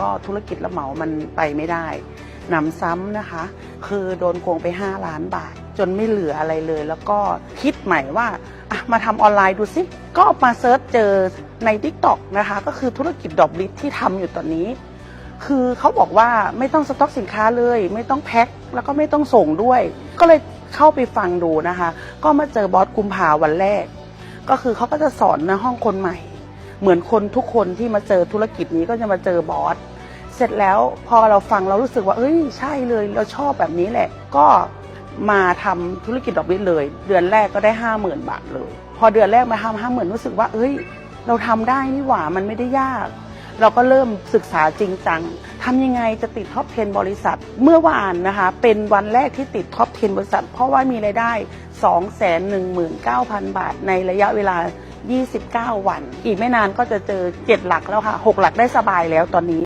ก็ธุรกิจรับเหมามันไปไม่ได้ หนำซ้ำนะคะ คือโดนโกงไป 5 ล้านบาท จนไม่เหลืออะไรเลย แล้วก็คิดใหม่ว่าอะมาทำออนไลน์ดูสิ ก็มาเซิร์ชเจอใน t ิ k t o k นะคะ ก็คือธุรกิจดอกลิสที่ทำอยู่ตอนนี้ คือเขาบอกว่าไม่ต้องสต็อกสินค้าเลย ไม่ต้องแพ็คแล้วก็ไม่ต้องส่งด้วย ก็เลยเข้าไปฟังดูนะคะ ก็มาเจอบอสกุมภาวันแรก ก็คือเขาก็จะสอนในห้องคนใหม่ เหมือนคนทุกคนที่มาเจอธุรกิจนี้ก็จะมาเจอบอสเสร็จแล้วพอเราฟังเรารู้สึกว่าเอ้ยใช่เลยเราชอบแบบนี้แหละ ก็มาทำธุรกิจดอกเบี้ยเลย เดือนแรกก็ได้ห้าหมื่นบาทเลย พอเดือนแรกมาทำห้าหมื่นรู้สึกว่า เอ้ย เราทำได้นี่หว่ามันไม่ได้ยาก เราก็เริ่มศึกษาจริงจังทำยังไงจะติดท็อป 10 บริษัท เมื่อวานนะคะ เป็นวันแรกที่ติดท็อป 10 บริษัท เพราะว่ามีรายได้ 219,000 บาทในระยะเวลา 29 วัน อีกไม่นานก็จะเจอ 7 หลักแล้วค่ะ 6 หลักได้สบายแล้วตอนนี้